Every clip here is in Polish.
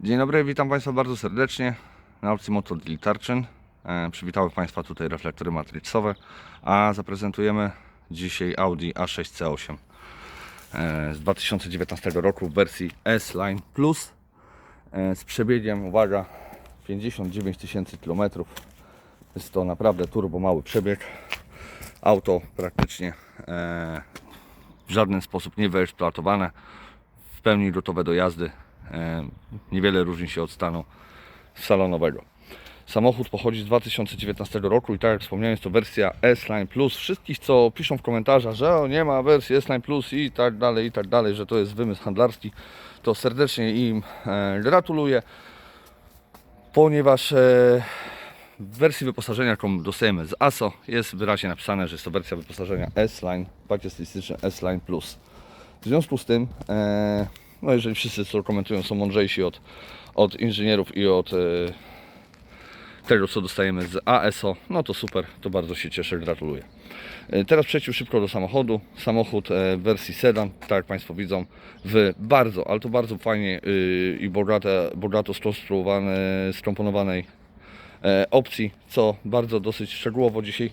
Dzień dobry, witam Państwa bardzo serdecznie na aukcji Motor Deal Tarczyn. E, przywitały Państwa tutaj reflektory matrixowe, a zaprezentujemy dzisiaj Audi A6 C8 e, z 2019 roku w wersji S-Line Plus e, z przebiegiem, uwaga, 59 tysięcy kilometrów. Jest to naprawdę turbo mały przebieg. Auto praktycznie w żaden sposób nie wyeksploatowane, w pełni gotowe do jazdy. E, Niewiele różni się od stanu salonowego. Samochód pochodzi z 2019 roku i tak jak wspomniałem, jest to wersja S-Line Plus. Wszystkich, co piszą w komentarzach, że nie ma wersji S-Line Plus i tak dalej, i tak dalej, że to jest wymysł handlarski, to serdecznie im e, gratuluję, ponieważ e, w wersji wyposażenia, jaką dostajemy z ASO, jest wyraźnie napisane, że jest to wersja wyposażenia S-Line, pakiet stylistyczny S-Line Plus. W związku z tym, e, no jeżeli wszyscy, co komentują, są mądrzejsi od, od inżynierów i od e, tego, co dostajemy z ASO, no to super, to bardzo się cieszę, gratuluję. E, Teraz przejdźmy szybko do samochodu. Samochód e, w wersji sedan, tak jak Państwo widzą, w bardzo, ale to bardzo fajnie i bogate, bogato skonstruowane, skomponowanej e, opcji, co bardzo dosyć szczegółowo dzisiaj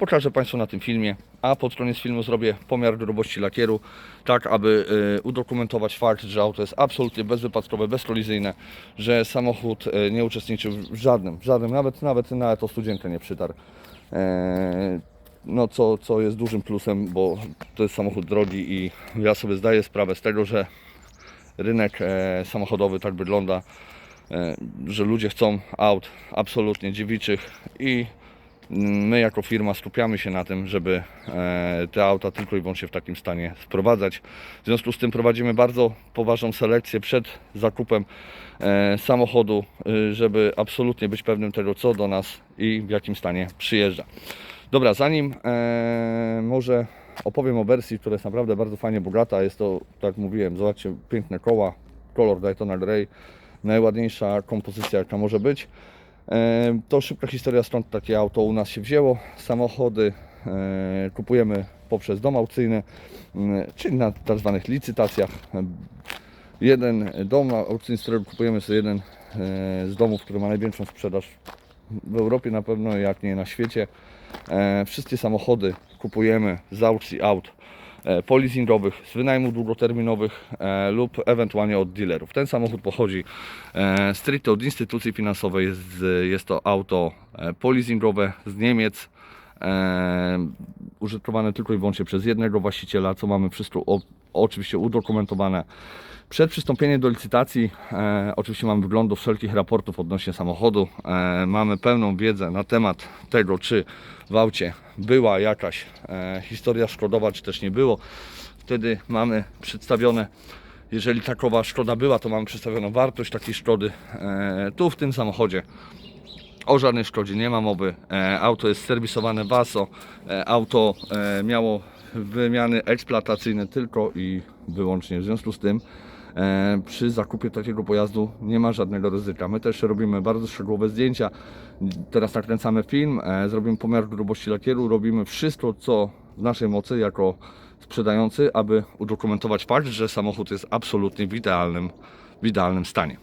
pokażę Państwu na tym filmie, a pod koniec filmu zrobię pomiar grubości lakieru, tak aby e, udokumentować fakt, że auto jest absolutnie bezwypadkowe, bezkolizyjne, że samochód e, nie uczestniczył w żadnym, w żadnym, nawet, nawet na to studzienkę nie przytarł. E, no co, co jest dużym plusem, bo to jest samochód drogi i ja sobie zdaję sprawę z tego, że rynek e, samochodowy tak wygląda, e, że ludzie chcą aut absolutnie dziewiczych i my jako firma skupiamy się na tym, żeby e, te auta tylko i wyłącznie w takim stanie sprowadzać. W związku z tym prowadzimy bardzo poważną selekcję przed zakupem e, samochodu, y, żeby absolutnie być pewnym tego, co do nas i w jakim stanie przyjeżdża. Dobra, zanim e, może opowiem o wersji, która jest naprawdę bardzo fajnie bogata. Jest to, tak jak mówiłem, zobaczcie, piękne koła, kolor Daytona Grey, najładniejsza kompozycja jaka może być. To szybka historia, skąd takie auto u nas się wzięło. Samochody e, kupujemy poprzez dom aukcyjny, czyli na tak zwanych licytacjach. Jeden dom aukcyjny, z którego kupujemy sobie jeden e, z domów, który ma największą sprzedaż w Europie na pewno, jak nie na świecie. E, Wszystkie samochody kupujemy z aukcji aut polizingowych, z wynajmu długoterminowych e, lub ewentualnie od dealerów. Ten samochód pochodzi e, stricte od instytucji finansowej. Jest, to auto e, polizingowe z Niemiec. E, użytkowane tylko i wyłącznie przez jednego właściciela, co mamy wszystko o, oczywiście udokumentowane. Przed przystąpieniem do licytacji e, oczywiście mamy wyglądu wszelkich raportów odnośnie samochodu. E, mamy pełną wiedzę na temat tego, czy w aucie była jakaś e, historia szkodowa, czy też nie było. Wtedy mamy przedstawione, jeżeli takowa szkoda była, to mamy przedstawioną wartość takiej szkody. E, tu w tym samochodzie o żadnej szkodzie nie ma mowy. E, auto jest serwisowane w ASO. E, auto e, miało wymiany eksploatacyjne tylko i wyłącznie. W związku z tym przy zakupie takiego pojazdu nie ma żadnego ryzyka. My też robimy bardzo szczegółowe zdjęcia. Teraz nakręcamy film, e, zrobimy pomiar grubości lakieru, robimy wszystko, co w naszej mocy jako sprzedający, aby udokumentować fakt, że samochód jest absolutnie w idealnym, w idealnym stanie.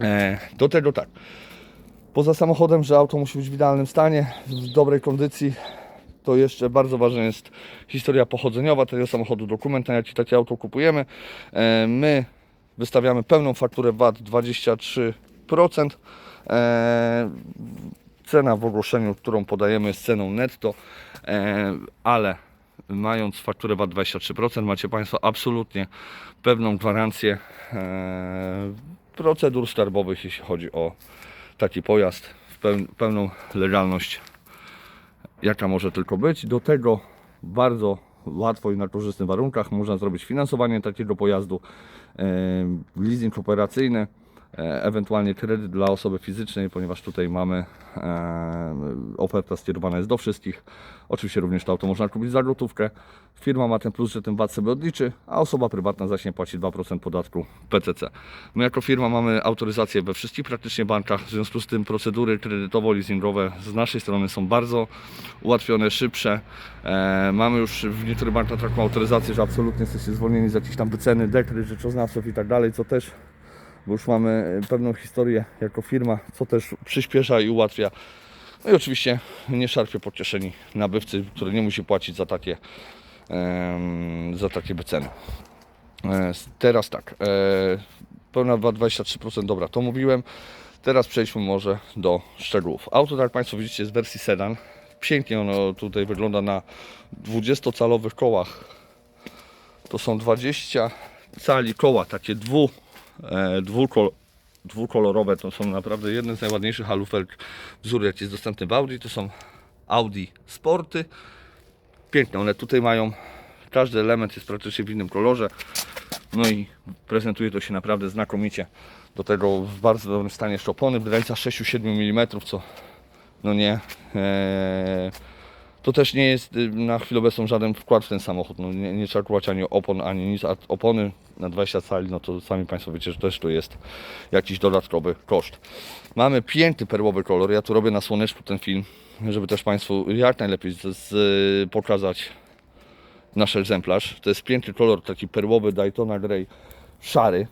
E, do tego tak. Poza samochodem, że auto musi być w idealnym stanie, w dobrej kondycji, to jeszcze bardzo ważna jest historia pochodzeniowa tego samochodu, dokument, na jaki takie auto kupujemy. E, My wystawiamy pełną fakturę VAT 23%. E, Cena w ogłoszeniu, którą podajemy jest ceną netto, e, ale mając fakturę VAT 23% macie Państwo absolutnie pewną gwarancję procedur skarbowych, jeśli chodzi o taki pojazd, pełną legalność, jaka może tylko być. Do tego bardzo łatwo i na korzystnych warunkach można zrobić finansowanie takiego pojazdu, e, leasing operacyjny, ewentualnie kredyt dla osoby fizycznej, ponieważ tutaj mamy e, oferta skierowana jest do wszystkich. Oczywiście również to auto można kupić za gotówkę. Firma ma ten plus, że ten VAT sobie odliczy, a osoba prywatna zacznie płacić 2% podatku PCC. My jako firma mamy autoryzację we wszystkich praktycznie bankach, w związku z tym procedury kredytowo-leasingowe z naszej strony są bardzo ułatwione, szybsze. E, mamy już w niektórych bankach taką autoryzację, że absolutnie jesteście zwolnieni z jakichś tam wyceny, dekret, rzeczoznawców i tak dalej, co też bo już mamy pewną historię jako firma, co też przyspiesza i ułatwia. No i oczywiście nie szarpie po kieszeni nabywcy, który nie musi płacić za takie, za takie wyceny. E, Teraz tak, e, pełna VAT 23%, dobra, to mówiłem. Teraz przejdźmy może do szczegółów. Auto, tak jak Państwo widzicie, jest wersji sedan. Pięknie ono tutaj wygląda na 20-calowych kołach. To są 20 cali koła, takie dwu, e, dwukol, dwukolorowe. To są naprawdę jedne z najładniejszych alufelk wzór, jaki jest dostępny w Audi. To są Audi Sporty. Piękne, one tutaj mają, każdy element jest praktycznie w innym kolorze. No i prezentuje to się naprawdę znakomicie. Do tego w bardzo dobrym stanie jeszcze opony w granicach 6-7 mm, co no nie. E, to też nie jest y, na chwilę obecną żaden wkład w ten samochód. No nie, nie trzeba kupować ani opon, ani nic. A opony na 20 cali, no to sami Państwo wiecie, że też to jest jakiś dodatkowy koszt. Mamy piękny perłowy kolor. Ja tu robię na słoneczku ten film, żeby też Państwu jak najlepiej z, z, pokazać nasz egzemplarz. To jest piękny kolor, taki perłowy Daytona Grey, szary.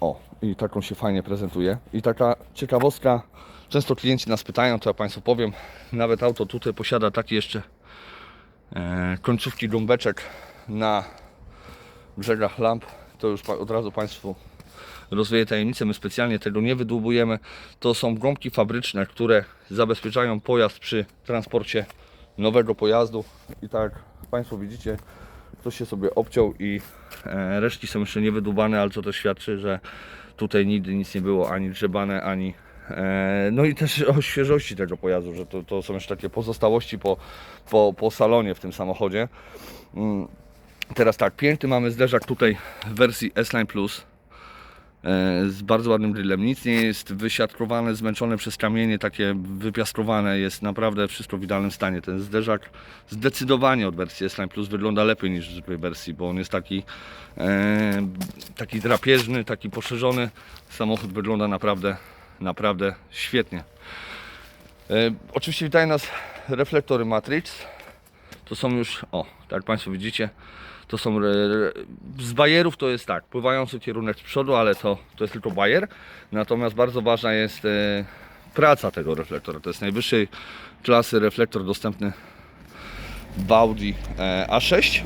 O, i taką się fajnie prezentuje. I taka ciekawostka, często klienci nas pytają, to ja Państwu powiem, nawet auto tutaj posiada takie jeszcze e, końcówki gąbeczek na brzegach lamp. To już od razu Państwu rozwieję tajemnicę, my specjalnie tego nie wydłubujemy. To są gąbki fabryczne, które zabezpieczają pojazd przy transporcie nowego pojazdu. I tak jak Państwo widzicie, ktoś się sobie obciął i e, resztki są jeszcze nie wydłubane, ale co to świadczy, że tutaj nigdy nic nie było ani grzebane, ani no i też o świeżości tego pojazdu, że to, to są jeszcze takie pozostałości po, po, po salonie w tym samochodzie. Mm, Teraz tak, piękny mamy zderzak tutaj w wersji S-Line Plus e, z bardzo ładnym grillem. Nic nie jest wysiatkowane, zmęczone przez kamienie, takie wypiaskowane. Jest naprawdę wszystko w idealnym stanie. Ten zderzak zdecydowanie od wersji S-Line Plus wygląda lepiej niż w zwykłej wersji, bo on jest taki, e, taki drapieżny, taki poszerzony. Samochód wygląda naprawdę, naprawdę świetnie. E, oczywiście witają nas reflektory Matrix. To są już, o, tak Państwo widzicie, to są re, re, z bajerów to jest tak, pływający kierunek z przodu, ale to, to jest tylko bajer. Natomiast bardzo ważna jest e, praca tego reflektora. To jest najwyższej klasy reflektor dostępny w Audi e, A6.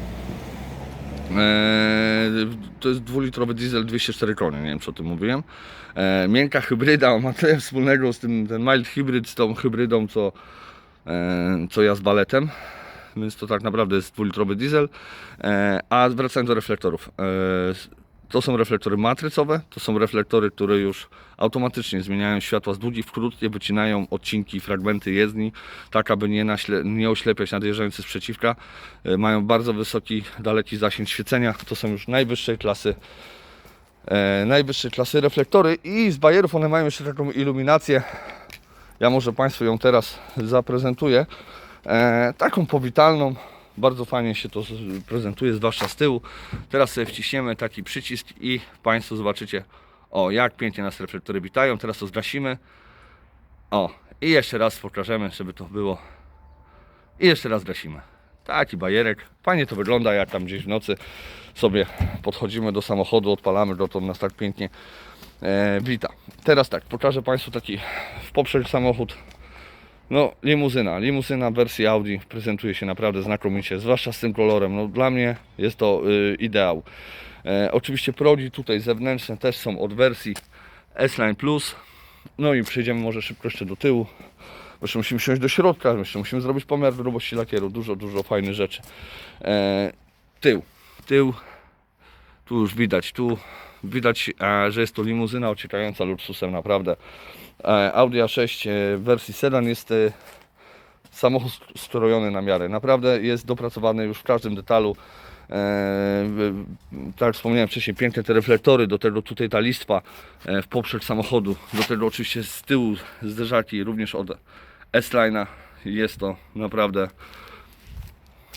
E, to jest dwulitrowy diesel 204 konie, nie wiem czy o tym mówiłem. E, miękka hybryda, ma tyle wspólnego z tym, ten mild hybrid z tą hybrydą, co, e, co ja z baletem więc to tak naprawdę jest dwulitrowy diesel. E, a wracając do reflektorów. E, to są reflektory matrycowe, to są reflektory, które już automatycznie zmieniają światła z długich w krótkie, wycinają odcinki, fragmenty jezdni, tak aby nie, nie oślepiać nadjeżdżający sprzeciwka. E, mają bardzo wysoki, daleki zasięg świecenia. To są już najwyższej klasy najwyższej klasy reflektory i z bajerów one mają jeszcze taką iluminację. Ja może Państwu ją teraz zaprezentuję. E, taką powitalną. Bardzo fajnie się to prezentuje, zwłaszcza z tyłu. Teraz sobie wciśniemy taki przycisk i Państwo zobaczycie, o jak pięknie nas reflektory witają. Teraz to zgasimy. O, i jeszcze raz pokażemy, żeby to było. I jeszcze raz gasimy. Taki bajerek. Fajnie to wygląda, jak tam gdzieś w nocy sobie podchodzimy do samochodu, odpalamy go, to nas tak pięknie e, wita. Teraz tak, pokażę Państwu taki w poprzek samochód no, limuzyna. Limuzyna wersji Audi prezentuje się naprawdę znakomicie, zwłaszcza z tym kolorem. No, dla mnie jest to y, ideał. E, oczywiście progi tutaj zewnętrzne też są od wersji S-Line Plus. No i przejdziemy może szybko jeszcze do tyłu. Jeszcze musimy siąść do środka, jeszcze musimy zrobić pomiar grubości lakieru. Dużo, dużo fajnych rzeczy. E, tył. Tył. Tu już widać, tu widać, e, że jest to limuzyna ociekająca luksusem, naprawdę. E, Audi A6 e, w wersji sedan jest samochód skrojony na miarę. Naprawdę jest dopracowany już w każdym detalu. E, tak jak wspomniałem wcześniej, piękne te reflektory, do tego tutaj ta listwa e, w poprzek samochodu, do tego oczywiście z tyłu zderzaki również od S-Line'a. Jest to naprawdę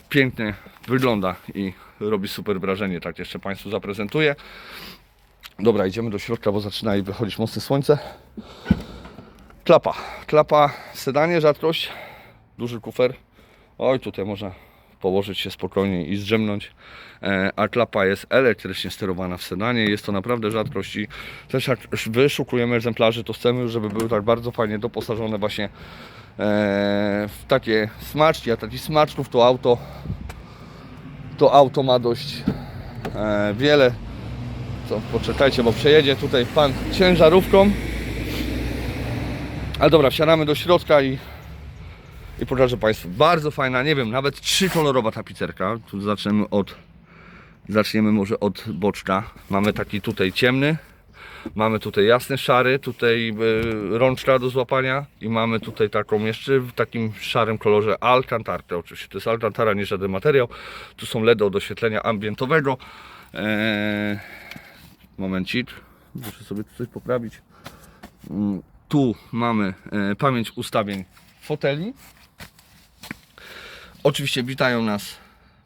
pięknie wygląda i robi super wrażenie. Tak jeszcze Państwu zaprezentuję. Dobra, idziemy do środka, bo zaczyna i wychodzić mocne słońce. Klapa. Klapa sedanie, rzadkość. Duży kufer. Oj, tutaj można położyć się spokojnie i zdrzemnąć. E, A klapa jest elektrycznie sterowana w sedanie. Jest to naprawdę rzadkość i też jak wyszukujemy egzemplarzy, to chcemy, żeby były tak bardzo fajnie doposażone właśnie e, w takie smaczki, a takich smaczków to auto to auto ma dość e, wiele. Co, poczekajcie, bo przejedzie tutaj pan ciężarówką. Ale dobra, wsiadamy do środka i, i pokażę Państwu. Bardzo fajna, nie wiem, nawet trzykolorowa tapicerka. Tu zaczniemy od, zaczniemy może od boczka. Mamy taki tutaj ciemny, mamy tutaj jasny szary, tutaj y, rączka do złapania i mamy tutaj taką jeszcze w takim szarym kolorze Alcantarę. Oczywiście to jest Alcantara, nie żaden materiał. Tu są LEDy od oświetlenia ambientowego. Eee, momencik, muszę sobie coś poprawić. Mm, Tu mamy e, pamięć ustawień foteli. Oczywiście witają nas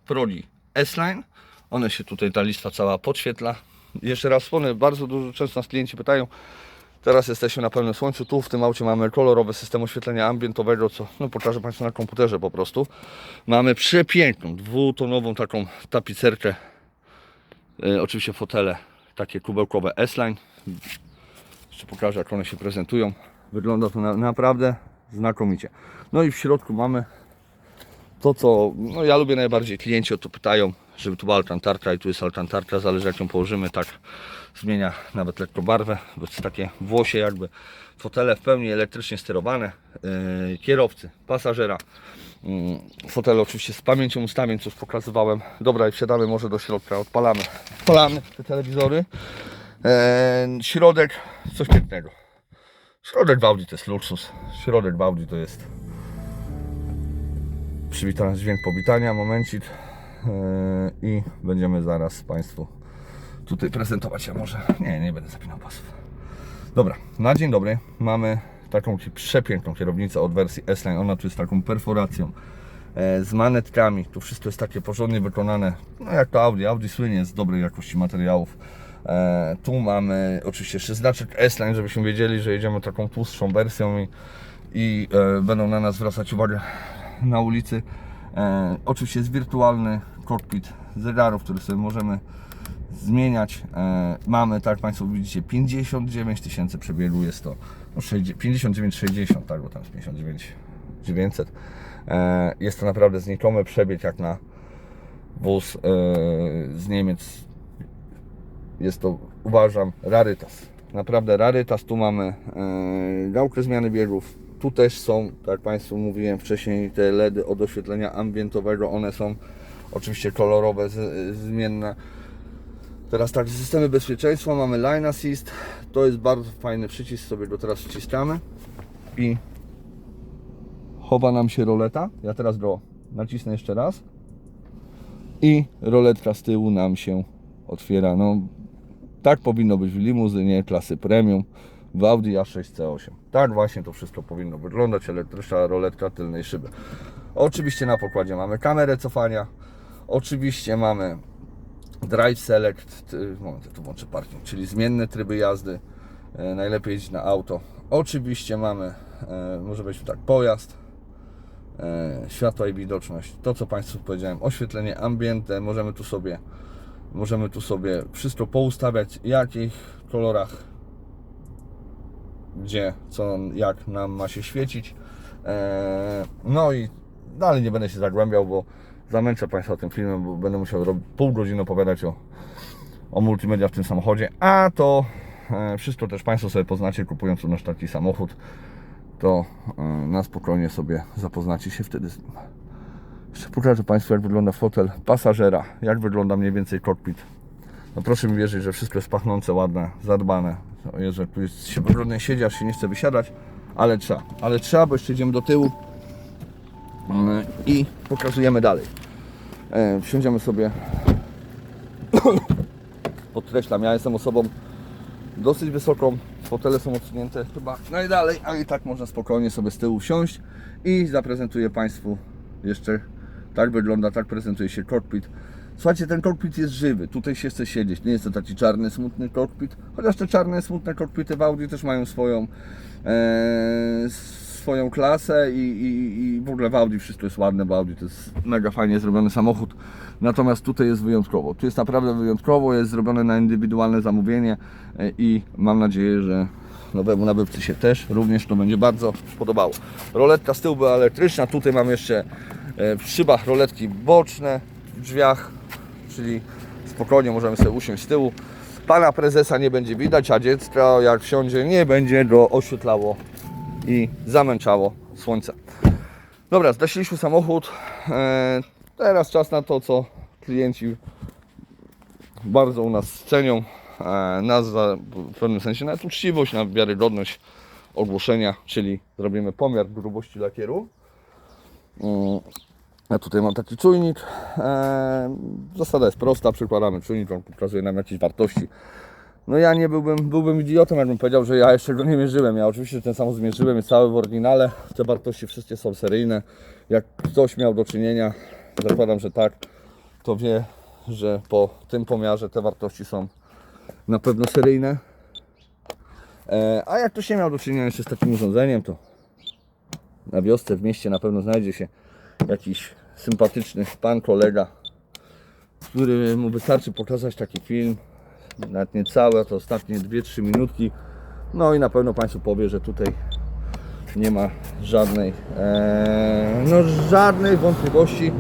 proli S-Line. One się tutaj, ta lista cała podświetla. Jeszcze raz wspomnę, bardzo dużo, często nas klienci pytają, Teraz jesteśmy na pełnym słońcu. Tu w tym aucie mamy kolorowy system oświetlenia ambientowego, co no, pokażę Państwu na komputerze po prostu. Mamy przepiękną, dwutonową taką tapicerkę. E, oczywiście fotele takie kubełkowe S-Line. Jeszcze pokażę jak one się prezentują. Wygląda to na, naprawdę znakomicie. No i w środku mamy to co no ja lubię najbardziej. Klienci o to pytają, żeby tu była alkantarka i tu jest alkantarka. Zależy jak ją położymy, tak zmienia nawet lekko barwę. Bo jest takie włosie jakby. Fotele w pełni elektrycznie sterowane. Yy, kierowcy, pasażera. Yy, fotele oczywiście z pamięcią ustawień, co już pokazywałem. Dobra, i wsiadamy może do środka, odpalamy. Odpalamy te telewizory. Eee, środek, coś pięknego. Środek w Audi to jest luksus. Środek w Audi to jest przywitany dźwięk powitania, momencik eee, i będziemy zaraz Państwu tutaj prezentować. Ja może, nie, nie będę zapinał pasów. Dobra, na dzień dobry mamy taką przepiękną kierownicę od wersji S-Line. Ona tu jest taką perforacją e, z manetkami. Tu wszystko jest takie porządnie wykonane. No jak to Audi. Audi słynie z dobrej jakości materiałów. E, tu mamy oczywiście jeszcze znaczek S-Line, żebyśmy wiedzieli, że jedziemy taką tłustszą wersją i, i e, będą na nas zwracać uwagę na ulicy. E, oczywiście jest wirtualny kokpit zegarów, który sobie możemy zmieniać. E, mamy, tak jak Państwo widzicie, 59 tysięcy przebiegu jest to. No, 59,60, tak, bo tam jest 59 900. E, jest to naprawdę znikomy przebieg jak na wóz e, z Niemiec. Jest to, uważam, rarytas. Naprawdę rarytas. Tu mamy e, gałkę zmiany biegów. Tu też są, tak jak Państwu mówiłem wcześniej, te LEDy od oświetlenia ambientowego. One są oczywiście kolorowe, zmienne. Teraz tak, systemy bezpieczeństwa, mamy Line Assist. To jest bardzo fajny przycisk, sobie go teraz wciskamy i chowa nam się roleta. Ja teraz go nacisnę jeszcze raz i roletka z tyłu nam się otwiera. No, tak powinno być w limuzynie klasy premium w Audi A6 C8. Tak właśnie to wszystko powinno wyglądać. Elektryczna roletka tylnej szyby. Oczywiście na pokładzie mamy kamerę cofania. Oczywiście mamy Drive Select, moment, ja tu włączę parking, czyli zmienne tryby jazdy. E, najlepiej jeździć na auto. Oczywiście mamy, e, może być tak, pojazd, e, światła i widoczność. To co Państwu powiedziałem, oświetlenie ambiente, możemy tu sobie możemy tu sobie wszystko poustawiać, jakich kolorach, gdzie, co, jak nam ma się świecić. E, no i dalej nie będę się zagłębiał, bo zamęczę Państwa tym filmem, bo będę musiał pół godziny opowiadać o, o multimedia w tym samochodzie, a to e, wszystko też Państwo sobie poznacie kupując u nas taki samochód, to e, na spokojnie sobie zapoznacie się wtedy z nim. Jeszcze pokażę Państwu jak wygląda fotel pasażera, jak wygląda mniej więcej kokpit. No proszę mi wierzyć, że wszystko jest pachnące, ładne, zadbane. O Jezu, tu jest się wygodnie siedzi, aż się nie chce wysiadać, ale trzeba. Ale trzeba, bo jeszcze idziemy do tyłu Mm, i pokazujemy dalej. E, Wsiądziemy sobie. Podkreślam, ja jestem osobą dosyć wysoką. Fotele są odsunięte chyba najdalej, ale i tak można spokojnie sobie z tyłu wsiąść i zaprezentuję Państwu jeszcze tak wygląda, tak prezentuje się kokpit. Słuchajcie, ten kokpit jest żywy, tutaj się chce siedzieć. Nie jest to taki czarny, smutny kokpit, chociaż te czarne, smutne kokpity w Audi też mają swoją, e, swoją klasę i, i, i w ogóle w Audi wszystko jest ładne, bo Audi to jest mega fajnie zrobiony samochód. Natomiast tutaj jest wyjątkowo. Tu jest naprawdę wyjątkowo, jest zrobione na indywidualne zamówienie e, i mam nadzieję, że nowemu nabywcy się też również to będzie bardzo podobało. Roletka z tyłu była elektryczna, tutaj mam jeszcze e, w szybach roletki boczne w drzwiach, czyli spokojnie możemy sobie usiąść z tyłu. Pana prezesa nie będzie widać, a dziecka jak wsiądzie nie będzie go oświetlało i zamęczało słońce. Dobra, zgasiliśmy samochód. E, teraz czas na to, co klienci bardzo u nas cenią. E, nas za, w pewnym sensie na uczciwość, na wiarygodność ogłoszenia, czyli zrobimy pomiar grubości lakieru. Ja tutaj mam taki czujnik. E, Zasada jest prosta, przykładamy czujnik, on pokazuje nam jakieś wartości. No ja nie byłbym, byłbym idiotą, jakbym powiedział, że ja jeszcze go nie mierzyłem. Ja oczywiście ten samochód zmierzyłem, jest cały w oryginale. Te wartości wszystkie są seryjne. Jak ktoś miał do czynienia, zakładam, że tak, to wie, że po tym pomiarze te wartości są na pewno seryjne. E, A jak ktoś nie miał do czynienia jeszcze z takim urządzeniem, to na wiosce, w mieście na pewno znajdzie się jakiś sympatyczny pan, kolega, który mu wystarczy pokazać taki film, nawet nie całe, to ostatnie 2-3 minutki. No i na pewno Państwu powie, że tutaj nie ma żadnej, e, no żadnej wątpliwości,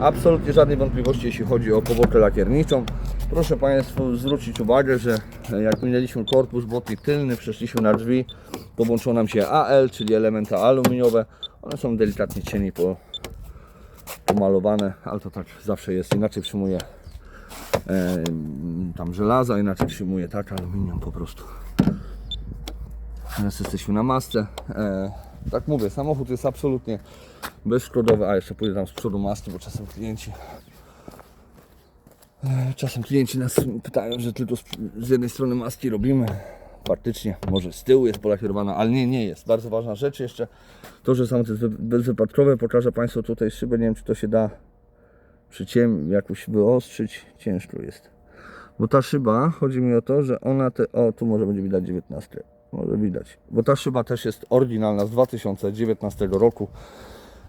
absolutnie żadnej wątpliwości, jeśli chodzi o powłokę lakierniczą. Proszę Państwu zwrócić uwagę, że jak minęliśmy korpus błotnik tylny, przeszliśmy na drzwi, to włączyło nam się AL, czyli elementy aluminiowe. One są delikatnie cieni po, pomalowane, ale to tak zawsze jest. Inaczej przyjmuje e, tam żelaza, inaczej przyjmuje tak aluminium po prostu. Teraz jesteśmy na masce. E, tak mówię, samochód jest absolutnie bezszkodowy, a jeszcze pójdę tam z przodu maski, bo czasem klienci e, czasem klienci nas pytają, że tylko z, z jednej strony maski robimy. Faktycznie, może z tyłu jest polakierowana, ale nie, nie jest. Bardzo ważna rzecz jeszcze, to, że samochód jest wy- bezwypadkowy. Pokażę Państwu tutaj szybę, nie wiem czy to się da przyciem jakoś wyostrzyć, ciężko jest. Bo ta szyba, chodzi mi o to, że ona te, o tu może będzie widać 19, może widać. Bo ta szyba też jest oryginalna z 2019 roku.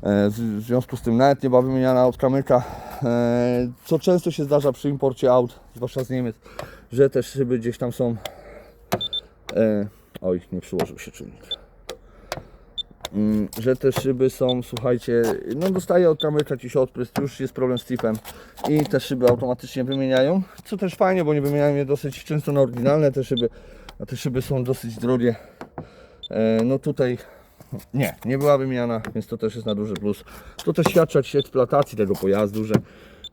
E, W związku z tym nawet nie była wymieniana od kamyka. E, Co często się zdarza przy imporcie aut, zwłaszcza z Niemiec, że te szyby gdzieś tam są. E, oj, nie przyłożył się czujnik. Mm, Że te szyby są, słuchajcie, no dostaje od kamyka jakiś odprysk, już jest problem z tipem i te szyby automatycznie wymieniają, co też fajnie, bo nie wymieniają je dosyć często na oryginalne te szyby, a te szyby są dosyć drogie. E, No tutaj nie, nie była wymiana, więc to też jest na duży plus. To też świadczy o eksploatacji tego pojazdu, że,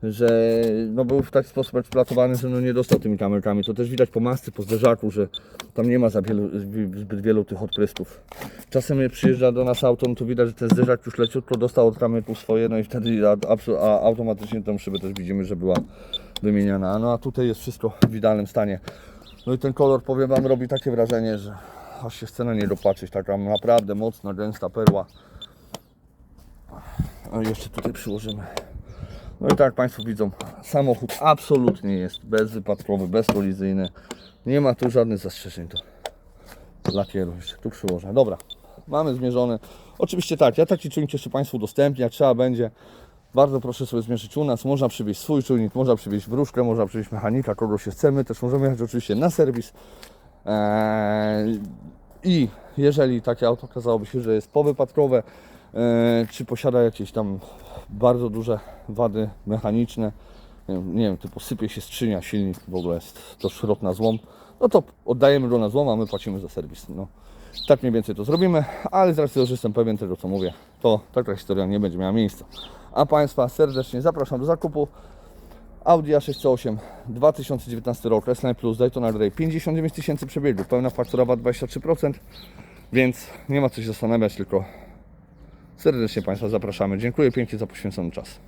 że no był w taki sposób eksploatowany, że no nie dostał tymi kamerkami. To też widać po masce, po zderzaku, że tam nie ma za wielu, zbyt wielu tych odprysków. Czasem przyjeżdża do nas auto, no to widać, że ten zderzak już leciutko dostał od kamyków swoje, no i wtedy a, a automatycznie tą szybę też widzimy, że była wymieniana. No a tutaj jest wszystko w idealnym stanie. No i ten kolor, powiem Wam, robi takie wrażenie, że aż się chce na niego patrzeć. Taka naprawdę mocna, gęsta perła. I jeszcze tutaj przyłożymy. No i tak jak Państwo widzą, samochód absolutnie jest bezwypadkowy, bezkolizyjny. Nie ma tu żadnych zastrzeżeń do lakieru. Jeszcze tu przyłożę. Dobra, mamy zmierzony. Oczywiście tak, ja taki czujnik jeszcze Państwu udostępnię, jak trzeba będzie. Bardzo proszę sobie zmierzyć u nas. Można przywieźć swój czujnik, można przywieźć wróżkę, można przywieźć mechanika, kogo się chcemy. Też możemy jechać oczywiście na serwis. Eee, I jeżeli takie auto okazałoby się, że jest powypadkowe, eee, czy posiada jakieś tam bardzo duże wady mechaniczne, nie wiem, typu sypie się skrzynia, silnik w ogóle jest to szrot na złom, no to oddajemy go na złom, a my płacimy za serwis. No, tak mniej więcej to zrobimy, ale z racji że jestem pewien tego, co mówię, to taka historia nie będzie miała miejsca. A Państwa serdecznie zapraszam do zakupu. Audi A608 2019 rok S-Line Plus Daytona Grey 59 tysięcy przebiegów, pełna faktura VAT 23%, więc nie ma co się zastanawiać, tylko serdecznie Państwa zapraszamy. Dziękuję pięknie za poświęcony czas.